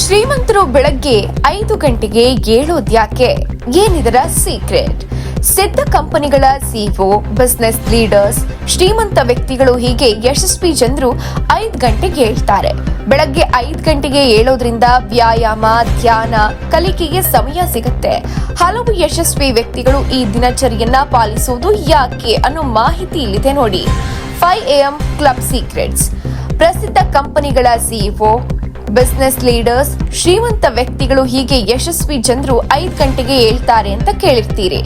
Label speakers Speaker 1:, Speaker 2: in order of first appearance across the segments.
Speaker 1: ಶ್ರೀಮಂತರು ಬೆಳಗ್ಗೆ ಐದು ಗಂಟೆಗೆ ಏಳೋದ್ಯಾಕೆ ಏನಿದರ ಸೀಕ್ರೆಟ್? ಸಿದ್ಧ ಕಂಪನಿಗಳ ಸಿಇಒ, ಬಿಸ್ನೆಸ್ ಲೀಡರ್ಸ್, ಶ್ರೀಮಂತ ವ್ಯಕ್ತಿಗಳು ಹೀಗೆ ಯಶಸ್ವಿ ಜನರು ಐದು ಗಂಟೆಗೆ ಹೇಳ್ತಾರೆ. ಬೆಳಗ್ಗೆ ಐದು ಗಂಟೆಗೆ ಏಳೋದ್ರಿಂದ ವ್ಯಾಯಾಮ, ಧ್ಯಾನ, ಕಲಿಕೆಗೆ ಸಮಯ ಸಿಗುತ್ತೆ. ಹಲವು ಯಶಸ್ವಿ ವ್ಯಕ್ತಿಗಳು ಈ ದಿನಚರಿಯನ್ನ ಪಾಲಿಸುವುದು ಯಾಕೆ ಅನ್ನೋ ಮಾಹಿತಿ ಇಲ್ಲಿದೆ ನೋಡಿ. Five M club secrets. ಪ್ರಸಿದ್ಧ ಕಂಪನಿಗಳ ಸಿಇಒ ಬಿಸ್ನೆಸ್ ಲೀಡರ್ಸ್ ಶ್ರೀಮಂತ ವ್ಯಕ್ತಿಗಳು ಹೀಗೆ ಯಶಸ್ವಿ ಜನರು ಐದು ಗಂಟೆಗೆ ಹೇಳ್ತಾರೆ ಅಂತ ಕೇಳಿರ್ತೀರಿ.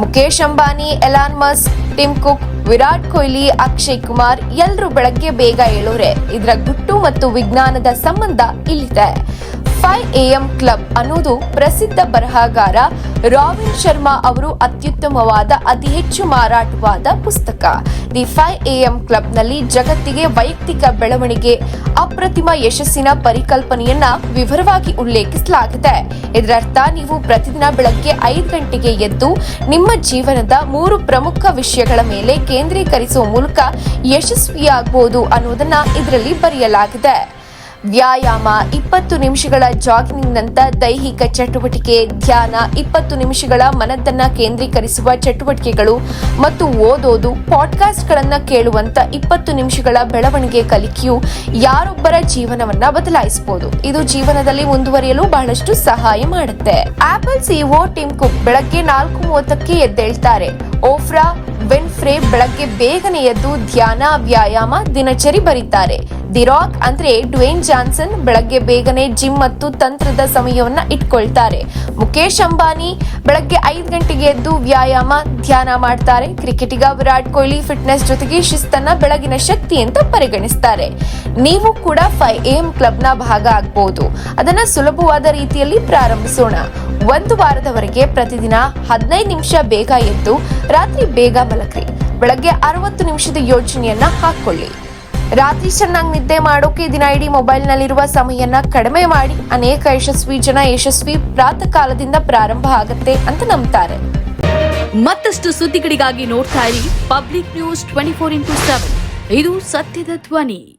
Speaker 1: Mukesh Ambani, Elon Musk, Tim Cook, Virat Kohli, Akshay Kumar ಎಲ್ಲರೂ ಬೆಳಗ್ಗೆ ಬೇಗ ಹೇಳೋರೆ ಇದರ ಗುಟ್ಟು ಮತ್ತು ವಿಜ್ಞಾನದ ಸಂಬಂಧ ಇಲ್ಲಿದೆ. ಫೈವ್ ಎಂ ಕ್ಲಬ್ ಅನ್ನೋದು ಪ್ರಸಿದ್ಧ ಬರಹಗಾರ ರಾಬಿನ್ ಶರ್ಮಾ ಅವರು ಅತ್ಯುತ್ತಮವಾದ ಅತಿ ಹೆಚ್ಚು ಮಾರಾಟವಾದ ಪುಸ್ತಕ. ದಿ ಫೈವ್ ಎಂ ಕ್ಲಬ್ನಲ್ಲಿ ಜಗತ್ತಿಗೆ ವೈಯಕ್ತಿಕ ಬೆಳವಣಿಗೆ, ಅಪ್ರತಿಮ ಯಶಸ್ಸಿನ ಪರಿಕಲ್ಪನೆಯನ್ನ ವಿವರವಾಗಿ ಉಲ್ಲೇಖಿಸಲಾಗಿದೆ. ಇದರರ್ಥ, ನೀವು ಪ್ರತಿದಿನ ಬೆಳಗ್ಗೆ ಐದು ಗಂಟೆಗೆ ಎದ್ದು ನಿಮ್ಮ ಜೀವನದ ಮೂರು ಪ್ರಮುಖ ವಿಷಯಗಳ ಮೇಲೆ ಕೇಂದ್ರೀಕರಿಸುವ ಮೂಲಕ ಯಶಸ್ವಿಯಾಗಬಹುದು ಅನ್ನೋದನ್ನ ಇದರಲ್ಲಿ ಬರೆಯಲಾಗಿದೆ. ವ್ಯಾಯಾಮ ಇಪ್ಪತ್ತು ನಿಮಿಷಗಳ ಜಾಗಿಂಗ್ನಂತ ದೈಹಿಕ ಚಟುವಟಿಕೆ, ಧ್ಯಾನ ಇಪ್ಪತ್ತು ನಿಮಿಷಗಳ ಮನದನ್ನ ಕೇಂದ್ರೀಕರಿಸುವ ಚಟುವಟಿಕೆಗಳು ಮತ್ತು ಓದೋದು, ಪಾಡ್ಕಾಸ್ಟ್ಗಳನ್ನು ಕೇಳುವಂತ ಇಪ್ಪತ್ತು ನಿಮಿಷಗಳ ಬೆಳವಣಿಗೆ ಕಲಿಕೆಯು ಯಾರೊಬ್ಬರ ಜೀವನವನ್ನ ಬದಲಾಯಿಸಬಹುದು ಇದು ಜೀವನದಲ್ಲಿ ಮುಂದುವರಿಯಲು ಬಹಳಷ್ಟು ಸಹಾಯ ಮಾಡುತ್ತೆ. ಆಪಲ್ ಸಿಒ ಟಿಮ್ ಕುಕ್ ಬೆಳಗ್ಗೆ ನಾಲ್ಕು ಮೂವತ್ತಕ್ಕೆ ಎದ್ದೇಳ್ತಾರೆ. ಓಫ್ರಾ ವಿನ್ಫ್ರೇ ಬೆಳಗ್ಗೆ ಬೇಗನೆ ಎದ್ದು ಧ್ಯಾನ, ವ್ಯಾಯಾಮ, ದಿನಚರಿ ಬರೀತಾರೆ. ದಿರಾಕ್ ಅಂದ್ರೆ ಡ್ವೇನ್ ಜಾನ್ಸನ್ ಬೆಳಗ್ಗೆ ಬೇಗನೆ ಜಿಮ್ ಮತ್ತು ತಂತ್ರದ ಸಮಯವನ್ನ ಇಟ್ಕೊಳ್ತಾರೆ. ಮುಖೇಶ್ ಅಂಬಾನಿ ಬೆಳಗ್ಗೆ ಐದು ಗಂಟೆಗೆ ಎದ್ದು ವ್ಯಾಯಾಮ, ಧ್ಯಾನ ಮಾಡ್ತಾರೆ. ಕ್ರಿಕೆಟಿಗ ವಿರಾಟ್ ಕೊಹ್ಲಿ ಫಿಟ್ನೆಸ್ ಜೊತೆಗೆ ಶಿಸ್ತನ್ನ ಬೆಳಗಿನ ಶಕ್ತಿ ಅಂತ ಪರಿಗಣಿಸ್ತಾರೆ. ನೀವು ಕೂಡ ಫೈವ್ ಎಂ ಕ್ಲಬ್ನ ಭಾಗ ಆಗ್ಬಹುದು ಅದನ್ನ ಸುಲಭವಾದ ರೀತಿಯಲ್ಲಿ ಪ್ರಾರಂಭಿಸೋಣ. ಒಂದು ವಾರದವರೆಗೆ ಪ್ರತಿದಿನ ಹದಿನೈದು ನಿಮಿಷ ಬೇಗ ಎದ್ದು, ರಾತ್ರಿ ಬೇಗ ಮಲಗ್ರಿ. ಬೆಳಗ್ಗೆ ಅರವತ್ತು ನಿಮಿಷದ ಯೋಜನೆಯನ್ನ ಹಾಕೊಳ್ಳಿ. ರಾತ್ರಿ ಚೆನ್ನಾಗಿ ನಿದ್ದೆ ಮಾಡೋಕೆ ದಿನ ಇಡೀ ಮೊಬೈಲ್ನಲ್ಲಿರುವ ಸಮಯನ ಕಡಿಮೆ ಮಾಡಿ, ಅನೇಕ ಯಶಸ್ವಿ ಜನ ಯಶಸ್ವಿ ಪ್ರಾತಃ ಕಾಲದಿಂದ ಪ್ರಾರಂಭ ಆಗುತ್ತೆ ಅಂತ ನಂಬ್ತಾರೆ.
Speaker 2: ಮತ್ತಷ್ಟು ಸುದ್ದಿಗಳಿಗಾಗಿ ನೋಡ್ತಾ ಇರಿ public news twenty four into seven. ಇದು ಸತ್ಯದ ಧ್ವನಿ.